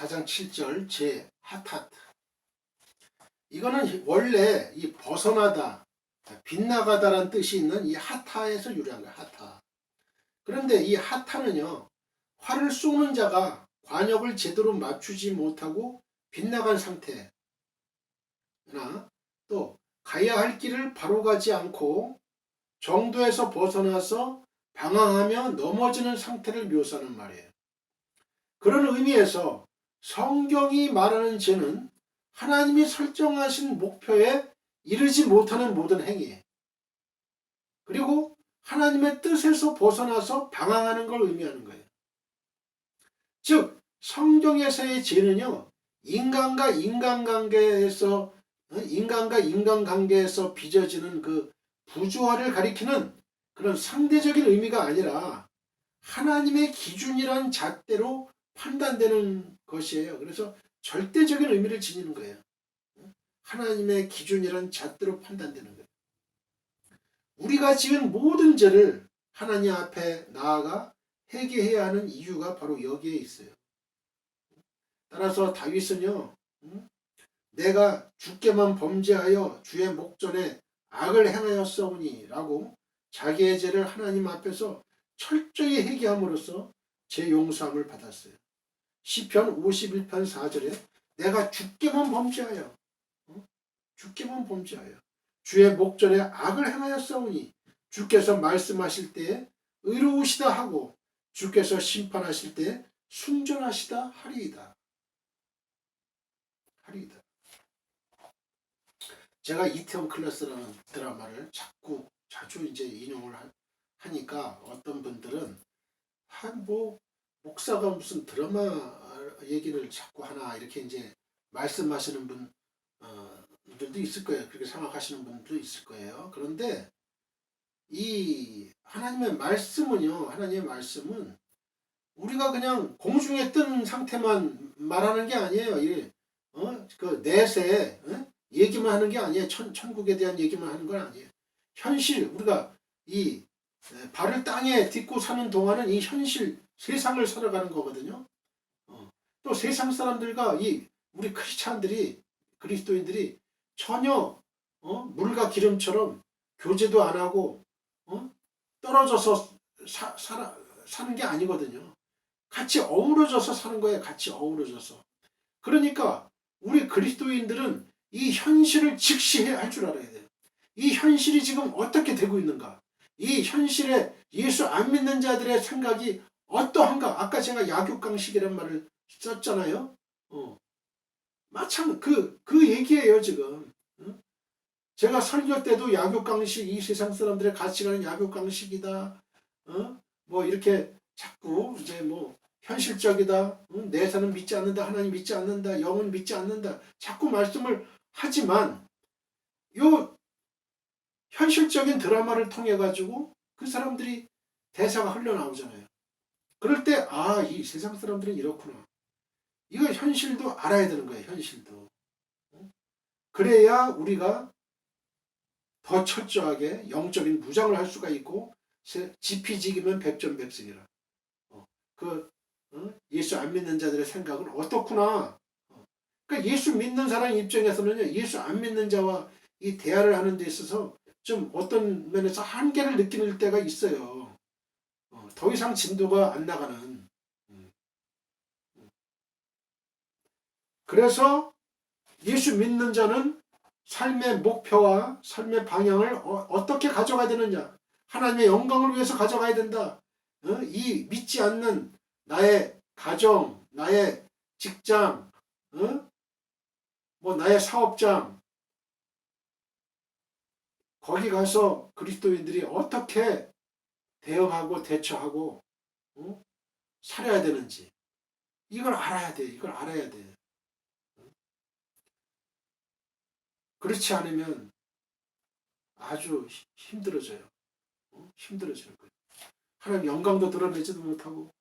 4장 7절 제 핫핫 이거는 원래 이 벗어나다 빗나가다란 뜻이 있는 이 하타에서 유래한 거예요. 하타. 그런데 이 하타는요. 활을 쏘는 자가 관역을 제대로 맞추지 못하고 빗나간 상태나 또 가야 할 길을 바로 가지 않고 정도에서 벗어나서 방황하며 넘어지는 상태를 묘사하는 말이에요. 그런 의미에서 성경이 말하는 죄는 하나님이 설정하신 목표에 이르지 못하는 모든 행위. 그리고 하나님의 뜻에서 벗어나서 방황하는 걸 의미하는 거예요. 즉, 성경에서의 죄는요, 인간과 인간관계에서, 어, 인간과 인간관계에서 빚어지는 그 부조화를 가리키는 그런 상대적인 의미가 아니라 하나님의 기준이란 잣대로 판단되는 것이에요. 그래서 절대적인 의미를 지니는 거예요. 하나님의 기준이란 잣대로 판단되는 거예요. 우리가 지은 모든 죄를 하나님 앞에 나아가 회개해야 하는 이유가 바로 여기에 있어요. 따라서 다윗은요, 내가 주께만 범죄하여 주의 목전에 악을 행하였사오니 라고 자기의 죄를 하나님 앞에서 철저히 회개함으로써 제 용서함을 받았어요. 시편 51편 4절에 내가 주께만 범죄하여 어? 주께만 범죄하여 주의 목전에 악을 행하였사오니 주께서 말씀하실 때에 의로우시다 하고 주께서 심판하실 때 순전하시다 하리이다. 하리이다. 제가 이태원 클래스라는 드라마를 자꾸 자주 이제 인용을 하- 하니까 어떤 분들은 한뭐 목사가 무슨 드라마 얘기를 자꾸 하나 이렇게 이제 말씀하시는 분 어, 들도 있을 거예요. 그렇게 생각하시는 분도 있을 거예요. 그런데 이 하나님의 말씀은요. 하나님의 말씀은 우리가 그냥 공중에 뜬 상태만 말하는 게 아니에요. 이 어? 그 내세 어? 얘기만 하는 게 아니에요. 천, 천국에 대한 얘기만 하는 건 아니에요. 현실 우리가 이 에, 발을 땅에 딛고 사는 동안은 이 현실 세상을 살아가는 거거든요. 어. 또 세상 사람들과 이 우리 크리스찬들이 그리스도인들이 전혀 어? 물과 기름처럼 교제도 안 하고 어? 떨어져서 사, 살아, 사는 게 아니거든요. 같이 어우러져서 사는 거예요. 같이 어우러져서. 그러니까 우리 그리스도인들은 이 현실을 직시해야 할줄 알아야 돼요. 이 현실이 지금 어떻게 되고 있는가? 이 현실에 예수 안 믿는 자들의 생각이 어떠한가? 아까 제가 약육강식이라는 말을 썼잖아요. 어. 마찬 그, 그 얘기예요, 지금. 어? 제가 설교 때도 약육강식, 이 세상 사람들의 가치관은 약육강식이다. 어? 뭐 이렇게 자꾸 이제 뭐 현실적이다. 응? 내사는 믿지 않는다. 하나님 믿지 않는다. 영은 믿지 않는다. 자꾸 말씀을 하지만 요 현실적인 드라마를 통해 가지고 그 사람들이 대사가 흘러나오잖아요. 그럴 때 아, 이 세상 사람들은 이렇구나. 이거 현실도 알아야 되는 거예요. 현실도. 그래야 우리가 더 철저하게 영적인 무장을 할 수가 있고 지피지기면 백전백승이라. 어, 그 어? 예수 안 믿는 자들의 생각은 어떻구나. 어. 그러니까 예수 믿는 사람 입장에서는요. 예수 안 믿는 자와 이 대화를 하는 데 있어서 좀 어떤 면에서 한계를 느끼는 때가 있어요. 어, 더 이상 진도가 안 나가는. 음. 그래서 예수 믿는 자는 삶의 목표와 삶의 방향을 어, 떻게 가져가야 되느냐. 하나님의 영광을 위해서 가져가야 된다. 어? 이 믿지 않는 나의 가정, 나의 직장, 어? 뭐 나의 사업장, 거기 가서 그리스도인들이 어떻게 대응하고 대처하고 어? 살아야 되는지 이걸 알아야 돼. 이걸 알아야 돼. 그렇지 않으면 아주 힘들어져요. 어? 힘들어지는 거예요. 하나님 영광도 드러내지도 못하고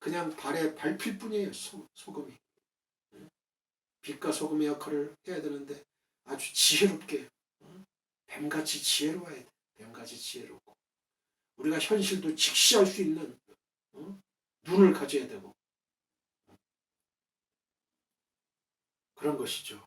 그냥 발에 밟힐 뿐이에요. 소, 소금이. 빛과 소금의 역할을 해야 되는데 아주 지혜롭게 뱀같이 지혜로워야 돼. 뱀같이 지혜롭고 우리가 현실도 직시할 수 있는 어? 눈을 가져야 되고 그런 것이죠.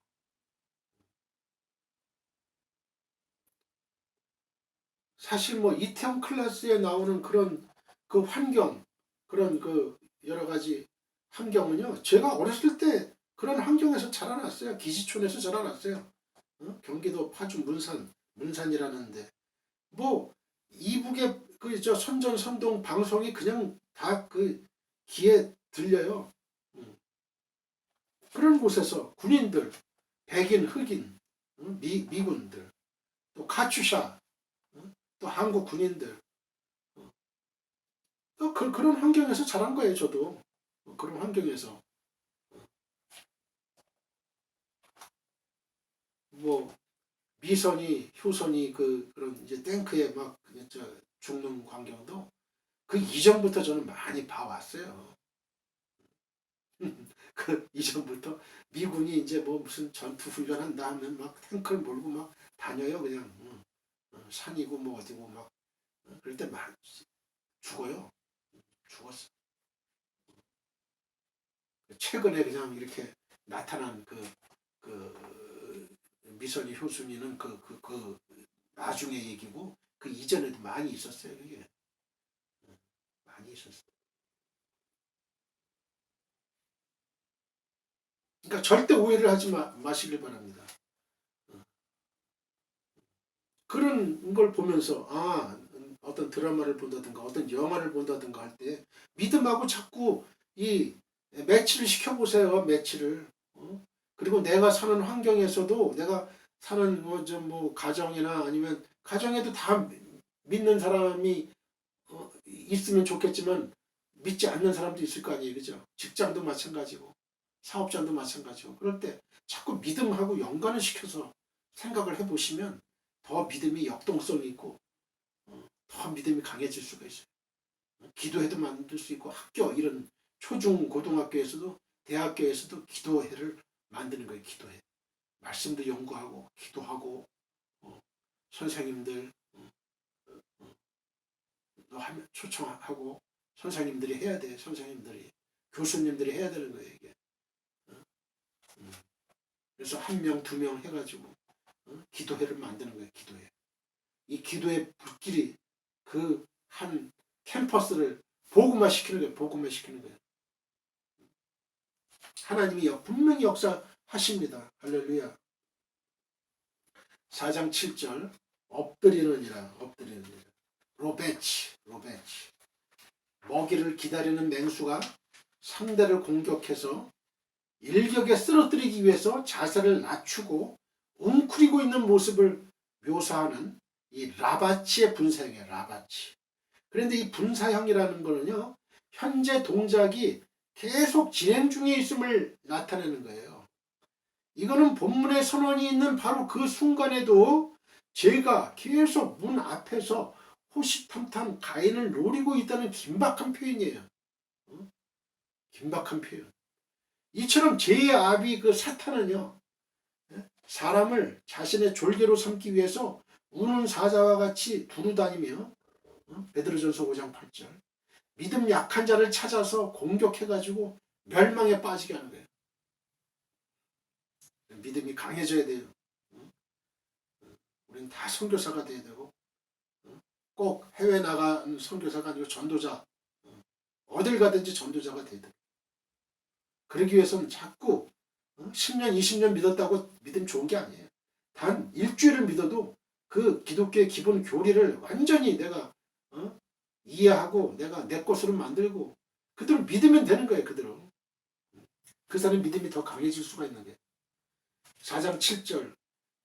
사실 뭐 이태원 클래스에 나오는 그런 그 환경, 그런 그 여러 가지 환경은요. 제가 어렸을 때 그런 환경에서 자라났어요. 기지촌에서 자라났어요. 어? 경기도 파주 문산, 문산이라는데 뭐 이북의 그저 선전 선동 방송이 그냥 다 그 귀에 들려요. 음. 그런 곳에서 군인들, 백인, 흑인, 어? 미, 미군들, 또 카츄샤, 어? 또 한국 군인들, 어. 또 그, 그런 환경에서 자란 거예요, 저도. 어, 그런 환경에서. 뭐, 미선이, 효선이 그, 그런 이제 탱크에 막, 저, 죽는 광경도 그 이전부터 저는 많이 봐왔어요. 그 이전부터 미군이 이제 뭐 무슨 전투 훈련한다 하면 막 탱크를 몰고 막 다녀요 그냥 응. 어, 산이고 뭐 어디고 막 어, 그럴 때 막 죽어요 죽었어 최근에 그냥 이렇게 나타난 그, 그 미선이 효순이는 그, 그, 그 나중에 얘기고 그 이전에도 많이 있었어요 그게 응, 많이 있었어요 그러니까 절대 오해를 하지 마, 마시길 바랍니다. 어. 그런 걸 보면서 아 어떤 드라마를 본다든가 어떤 영화를 본다든가 할 때 믿음하고 자꾸 이 매치를 시켜보세요 매치를 어? 그리고 내가 사는 환경에서도 내가 사는 뭐좀뭐 뭐 가정이나 아니면 가정에도 다 믿는 사람이 어, 있으면 좋겠지만 믿지 않는 사람도 있을 거 아니에요. 그죠? 직장도 마찬가지고 사업자도 마찬가지고. 그럴 때 자꾸 믿음하고 연관을 시켜서 생각을 해보시면 더 믿음이 역동성이 있고 어, 더 믿음이 강해질 수가 있어요. 기도회도 만들 수 있고 학교 이런 초중 고등학교에서도 대학교에서도 기도회를 만드는 거예요. 기도회. 말씀도 연구하고 기도하고 어, 선생님들 어, 어, 하면 초청하고 선생님들이 해야 돼. 선생님들이 교수님들이 해야 되는 거예요. 이게. 그래서 한 명, 두 명 해가지고 어? 기도회를 만드는 거예요. 기도회. 이 기도의 불길이 그 한 캠퍼스를 복음화 시키는 거예요. 복음화 시키는 거예요. 하나님이 분명히 역사하십니다. 할렐루야. 4장 7절 엎드리느니라 엎드리느니라 로베치 로베치 먹이를 기다리는 맹수가 상대를 공격해서 일격에 쓰러뜨리기 위해서 자세를 낮추고 웅크리고 있는 모습을 묘사하는 이 라바치의 분사형이에요. 라바치. 그런데 이 분사형이라는 거는요. 현재 동작이 계속 진행 중에 있음을 나타내는 거예요. 이거는 본문의 선언이 있는 바로 그 순간에도 제가 계속 문 앞에서 호시탐탐 가인을 노리고 있다는 긴박한 표현이에요. 긴박한 표현. 이처럼 죄의 아비 그 사탄은요 예? 사람을 자신의 졸개로 삼기 위해서 우는 사자와 같이 두루다니며 어? 베드로전서 5장 8절 믿음 약한 자를 찾아서 공격해가지고 멸망에 빠지게 하는 거예요. 믿음이 강해져야 돼요. 우리는 다 선교사가 돼야 되고 꼭 해외 나간 선교사가 아니고 전도자 어딜 가든지 전도자가 돼야 돼. 그러기 위해서는 자꾸 10년, 어? 20년 믿었다고 믿음 좋은 게 아니에요. 단 일주일을 믿어도 그 기독교의 기본 교리를 완전히 내가 어? 이해하고 내가 내 것으로 만들고 그대로 믿으면 되는 거예요. 그대로. 그 사람 믿음이 더 강해질 수가 있는 게. 4장 7절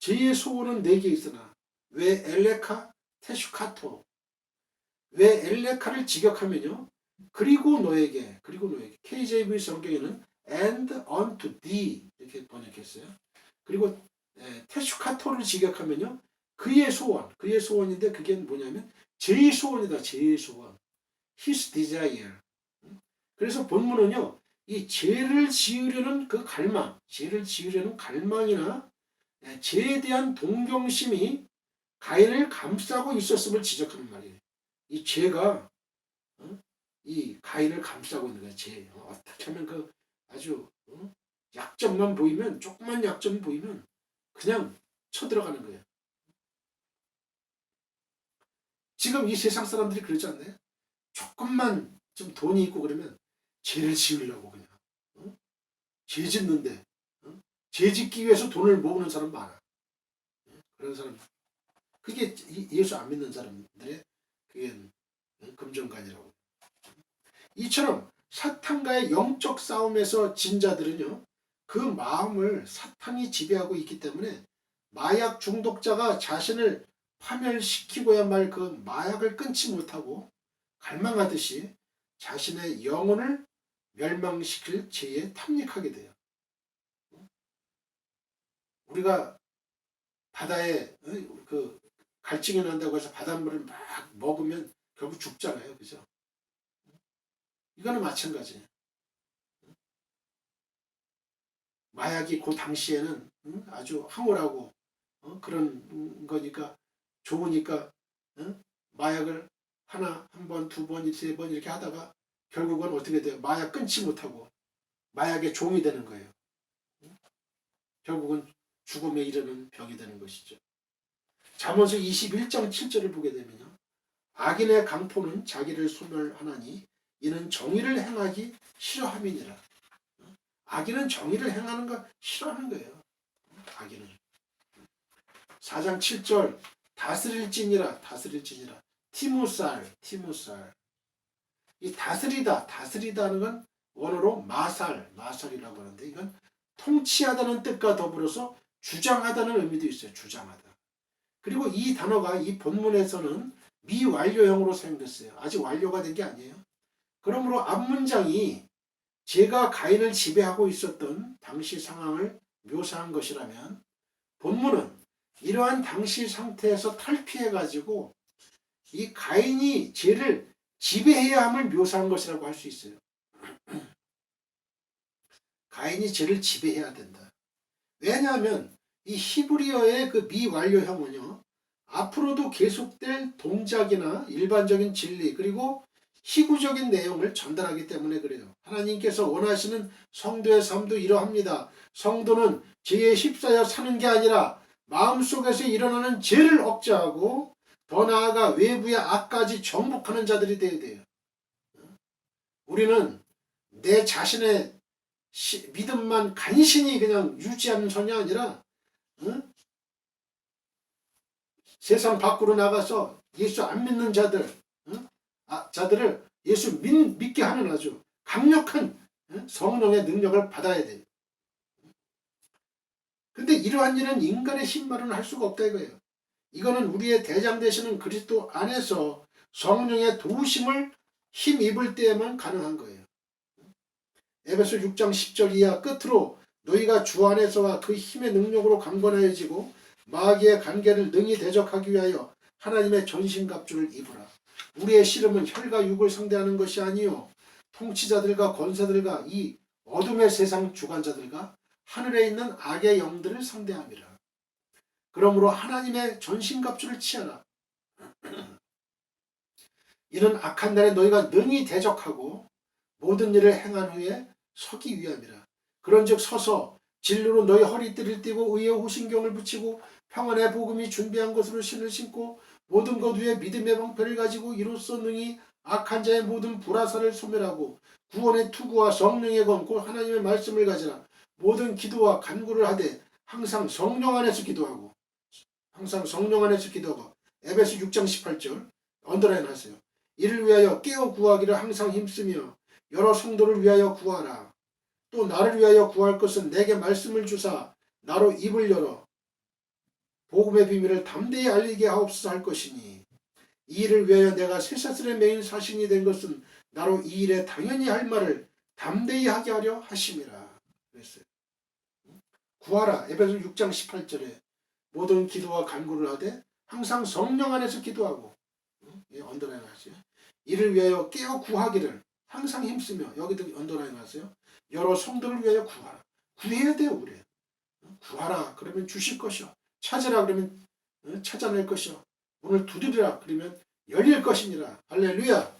제 소원은 네개 있으나 왜 엘레카 테슈카토 왜 엘레카를 직역하면요 그리고 너에게 그리고 너에게 KJV 성경에는 and unto thee 이렇게 번역했어요. 그리고 테슈카토를 직역하면요. 그의 소원, 그의 소원인데 그게 뭐냐면 제 소원이다. 제 소원. his desire. 그래서 본문은요. 이 죄를 지으려는 그 갈망, 죄를 지으려는 갈망이나 죄에 대한 동경심이 가인을 감싸고 있었음을 지적하는 말이에요. 이 죄가 이 가인을 감싸고 있는 거예요. 죄. 어떻게 하면 그 아주 어? 약점만 보이면 조금만 약점 보이면 그냥 쳐들어가는 거예요. 지금 이 세상 사람들이 그러지 않나요? 조금만 좀 돈이 있고 그러면 죄를 지으려고 그냥 어? 죄 짓는데 어? 죄 짓기 위해서 돈을 모으는 사람 많아. 어? 그런 사람 그게 이- 예수 안 믿는 사람들의 그게 어? 금전관이라고. 이처럼 사탄과의 영적 싸움에서 진 자들은요 그 마음을 사탄이 지배하고 있기 때문에 마약 중독자가 자신을 파멸시키고야 말 그 마약을 끊지 못하고 갈망하듯이 자신의 영혼을 멸망시킬 죄에 탐닉하게 돼요. 우리가 바다에 어, 그 갈증이 난다고 해서 바닷물을 막 먹으면 결국 죽잖아요. 그죠? 이거는 마찬가지예요. 마약이 그 당시에는 응? 아주 황홀하고 어? 그런 거니까 좋으니까 응? 마약을 하나, 한 번, 두 번, 세 번 이렇게 하다가 결국은 어떻게 돼요? 마약 끊지 못하고 마약의 종이 되는 거예요. 응? 결국은 죽음에 이르는 병이 되는 것이죠. 잠언서 21장 7절을 보게 되면요. 악인의 강포는 자기를 소멸하나니 이는 정의를 행하기 싫어함이니라. 악인은 정의를 행하는 거 싫어하는 거예요. 악인은. 4장 7절 다스릴지니라 다스릴지니라 티무살 티무살 이 다스리다 다스리다는 건 원어로 마살 마살이라고 하는데 이건 통치하다는 뜻과 더불어서 주장하다는 의미도 있어요. 주장하다. 그리고 이 단어가 이 본문에서는 미완료형으로 사용됐어요. 아직 완료가 된 게 아니에요. 그러므로 앞 문장이 제가 가인을 지배하고 있었던 당시 상황을 묘사한 것이라면 본문은 이러한 당시 상태에서 탈피해 가지고 이 가인이 죄를 지배해야 함을 묘사한 것이라고 할 수 있어요. 가인이 죄를 지배해야 된다. 왜냐하면 이 히브리어의 그 미완료형은요. 앞으로도 계속될 동작이나 일반적인 진리 그리고 희구적인 내용을 전달하기 때문에 그래요. 하나님께서 원하시는 성도의 삶도 이러합니다. 성도는 죄에 휩싸여 사는 게 아니라 마음속에서 일어나는 죄를 억제하고 더 나아가 외부의 악까지 정복하는 자들이 되어야 돼요. 우리는 내 자신의 시- 믿음만 간신히 그냥 유지하는 선이 아니라 응? 세상 밖으로 나가서 예수 안 믿는 자들 응? 아, 자들을 예수 믿, 믿게 하는 아주 강력한 응? 성령의 능력을 받아야 돼요. 근데 이러한 일은 인간의 힘만은 할 수가 없다 이거예요. 이거는 우리의 대장 되시는 그리스도 안에서 성령의 도우심을 힘입을 때에만 가능한 거예요. 에베소 6장 10절 이하 끝으로 너희가 주 안에서와 그 힘의 능력으로 강건하여지고 마귀의 관계를 능히 대적하기 위하여 하나님의 전신갑주를 입으라. 우리의 씨름은 혈과 육을 상대하는 것이 아니요 통치자들과 권세들과 이 어둠의 세상 주관자들과 하늘에 있는 악의 영들을 상대함이라. 그러므로 하나님의 전신갑주를 취하라. 이는 악한 날에 너희가 능히 대적하고 모든 일을 행한 후에 서기 위함이라. 그런즉 서서 진리로 너희 허리띠를 띠고 의의 호신경을 붙이고 평안의 복음이 준비한 것으로 신을 신고 모든 것 위에 믿음의 방패를 가지고 이로써 능히 악한 자의 모든 불화살을 소멸하고 구원의 투구와 성령의 검고 하나님의 말씀을 가지라. 모든 기도와 간구를 하되 항상 성령 안에서 기도하고 항상 성령 안에서 기도하고 에베소 6장 18절 언더라인 하세요. 이를 위하여 깨어 구하기를 항상 힘쓰며 여러 성도를 위하여 구하라. 또 나를 위하여 구할 것은 내게 말씀을 주사 나로 입을 열어 복음의 비밀을 담대히 알리게 하옵소서 할 것이니 이 일을 위하여 내가 쇠사슬에 매인 사신이 된 것은 나로 이 일에 당연히 할 말을 담대히 하게 하려 하심이라 그랬어요. 구하라 에베소 6장 18절에 모든 기도와 간구를 하되 항상 성령 안에서 기도하고 예, 언더라인 하세요. 이를 위하여 깨어 구하기를 항상 힘쓰며 여기도 언더라인 하세요. 여러 성도를 위하여 구하라. 구해야 돼요 우리. 구하라 그러면 주실 것이요. 찾으라 그러면 어, 찾아낼 것이요. 문을 두드리라 그러면 열릴 것이니라. 할렐루야.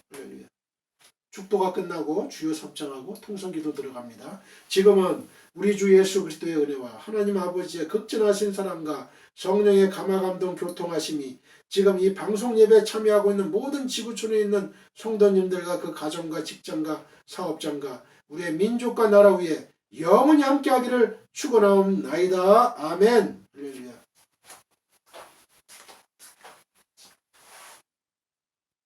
축도가 끝나고 주여 삼창하고 통성기도 들어갑니다. 지금은 우리 주 예수 그리스도의 은혜와 하나님 아버지의 극진하신 사랑과 성령의 감화감동 교통하심이 지금 이 방송 예배 참여하고 있는 모든 지구촌에 있는 성도님들과 그 가정과 직장과 사업장과 우리의 민족과 나라 위에 영원히 함께하기를 축원하옵나이다. 아멘.